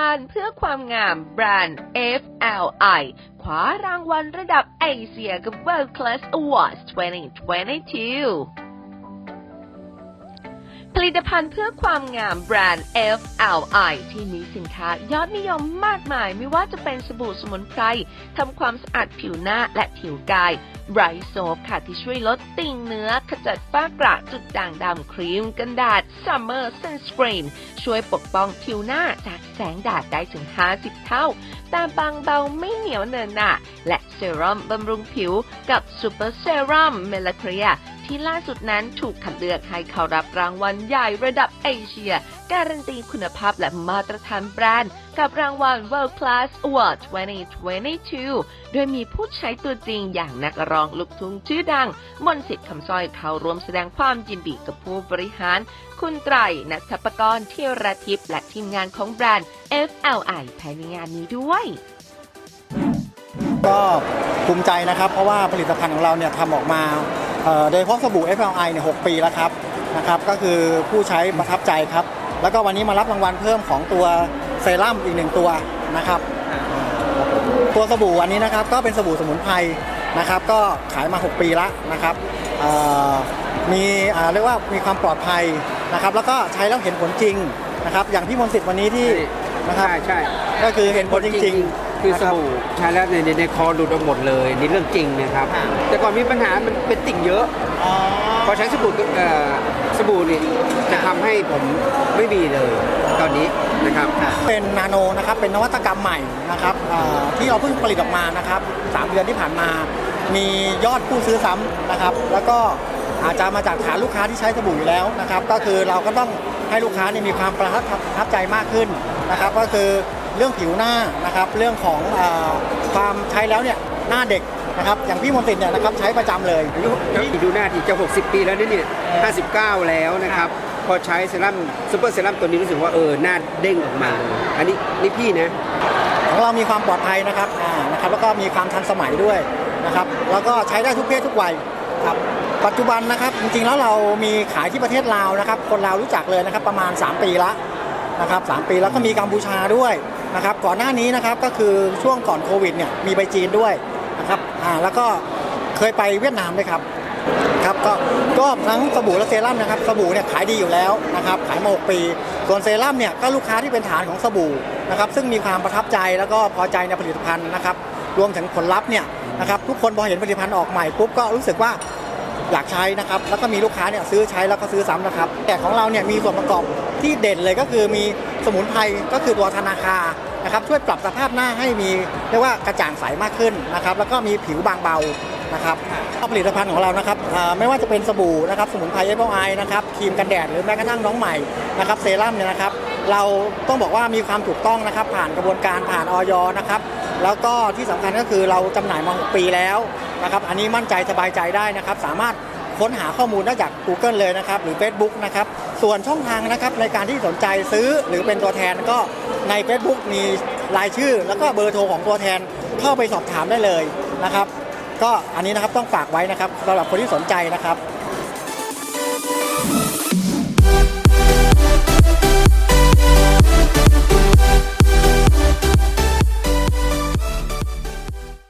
ภัณฑ์เพื่อความงามแบรนด์ FLI คว้ารางวัลระดับเอเชียกับ World Class Awards 2022ผลิตภัณฑ์เพื่อความงามแบรนด์ FLI ที่มีสินค้ายอดนิยมมากมายไม่ว่าจะเป็นสบู่สมุนไพรทำความสะอาดผิวหน้าและผิวกายไรโซฟค่ะที่ช่วยลดติ่งเนื้อ ขจัดฝ้ากระจุดด่างดำครีมกันแดด Summer Sunscreen ช่วยปกป้องผิวหน้าจากแสงแดดได้ถึง 50 เท่า แต่บางเบาไม่เหนียวเนินหนะและเซรั่มบำรุงผิวกับ Super Serum m e l a c r i a ที่ล่าสุดนั้นถูกคัดเลือกให้เข้ารับรางวัลใหญ่ระดับเอเชีย การันตีคุณภาพและมาตรฐานแบรนด์ กับรางวัล World Class Award 2022 โดยมีผู้ใช้ตัวจริงอย่างนักร้องลูกทุ่งชื่อดัง มนต์สิทธิ์คำสร้อยเข้าร่วมแสดงความยินดีกับผู้บริหาร คุณไตรนัทปกรณ์เทียรทิพย์และทีมงานของแบรนด์ FLI ภายในงานนี้ด้วยก็ภูมิใจนะครับ เพราะว่าผลิตภัณฑ์ของเราเนี่ยทำออกมา โดยเฉพาะสบู่ FLI เนี่ย6ปีแล้วครับนะครับ ก็คือผู้ใช้ประทับใจครับ แล้วก็วันนี้มารับรางวัลเพิ่มของตัวเซรั่มอีกหนึ่งตัวนะครับ ตัวสบู่อันนี้นะครับก็เป็นสบู่สมุนไพรนะครับ ก็ขายมา 6 ปีแล้วนะครับเอ่อมีอ่าเรียกว่ามีความปลอดภัยนะครับ แล้วก็ใช้แล้วเห็นผลจริงนะครับ อย่างพี่มนต์สิทธิ์วันนี้ที่นะครับใช่ใช่ก็คือเห็นผลจริง ๆ คือสนะรับบู่ใช้แล้วในในในคอหลุดออกหมดเลยนี่เรื่องจริงนะครับแต่ก่อนมีปัญหามันเป็นติ่งเยอะอ๋อ พอใช้สบู่เอ่อสบู่นี่จะทำให้ผมไม่มีเลย ตอนนี้นะครับ เป็นนาโนนะครับเป็นนวัตกรรมใหม่นะครับเอ่อที่เราเพิ่งผลิตออกมานะครับสามเดือนที่ผ่านมา มียอดผู้ซื้อซ้ำนะครับ แล้วก็อาจจะมาจากฐานลูกค้าที่ใช้สบู่อยู่แล้วนะครับ ก็คือเราก็ต้องให้ลูกค้านี่มีความประทับประทับใจมากขึ้นนะครับ ก็คือ เรื่องผิวหน้านะครับ เรื่องของเออความใช้แล้วเนี่ยหน้าเด็กนะครับ อย่างพี่มนต์สิทธิ์เนี่ยนะครับใช้ประจำเลยอายุดูหน้าที่จะ 60 ปีแล้วนี่เนี่ย59 แล้วนะครับ พอใช้เซรั่มซูเปอร์เซรั่มตัวนี้รู้สึกว่าเออหน้าเด้งออกมาเลยอันนี้นี่พี่นะของเรามีความปลอดภัยนะครับอ่านะครับแล้วก็มีความทันสมัยด้วยนะครับ แล้วก็ใช้ได้ทุกเพศทุกวัยครับปัจจุบันนะครับ จริงๆแล้วเรามีขายที่ประเทศลาวนะครับ คนลาวรู้จักเลยนะครับประมาณ 3 ปีละนะครับ3ปีแล้วก็มีกัมพูชาด้วย นะครับก่อนหน้านี้นะครับก็คือช่วงก่อนโควิดเนี่ยมีไปจีนด้วยนะครับอ่าแล้วก็เคยไปเวียดนามด้วยครับครับก็ก็ทั้งสบู่และเซรั่มนะครับสบู่เนี่ยขายดีอยู่แล้วนะครับขายมา 6 ปี ส่วนเซรั่มเนี่ยก็ลูกค้าที่เป็นฐานของสบู่นะครับซึ่งมีความประทับใจแล้วก็พอใจในผลิตภัณฑ์นะครับรวมถึงผลลัพธ์เนี่ยนะครับทุกคนพอเห็นผลิตภัณฑ์ออกใหม่ปุ๊บก็รู้สึกว่า อยากใช้นะครับแล้วก็มีลูกค้าเนี่ยซื้อใช้แล้วก็ซื้อซ้ำนะครับ แต่ของเราเนี่ยมีส่วนประกอบที่เด่นเลยก็คือมีสมุนไพรก็คือตัวธนาคานะครับช่วยปรับสภาพหน้าให้มีเรียกว่ากระจ่างใสมากขึ้นนะครับแล้วก็มีผิวบางเบานะครับผลิตภัณฑ์ของเรานะครับไม่ว่าจะเป็นสบู่นะครับสมุนไพรเอฟไอนะครับครีมกันแดดหรือแม้กระทั่งน้องใหม่นะครับเซรั่มเนี่ยนะครับเราต้องบอกว่ามีความถูกต้องนะครับผ่านกระบวนการผ่านออยนะครับ แล้วก็ที่สำคัญก็คือเราจำหน่ายมา 6 ปีแล้วนะครับอันนี้มั่นใจสบายใจได้นะครับ สามารถค้นหาข้อมูลได้จาก Google เลยนะครับ หรือ Facebook นะครับ ส่วนช่องทางนะครับในการที่สนใจซื้อหรือเป็นตัวแทนก็ใน Facebook มีรายชื่อ แล้วก็เบอร์โทรของตัวแทนเข้าไปสอบถามได้เลยนะครับ ก็อันนี้นะครับต้องฝากไว้นะครับสำหรับคนที่สนใจนะครับ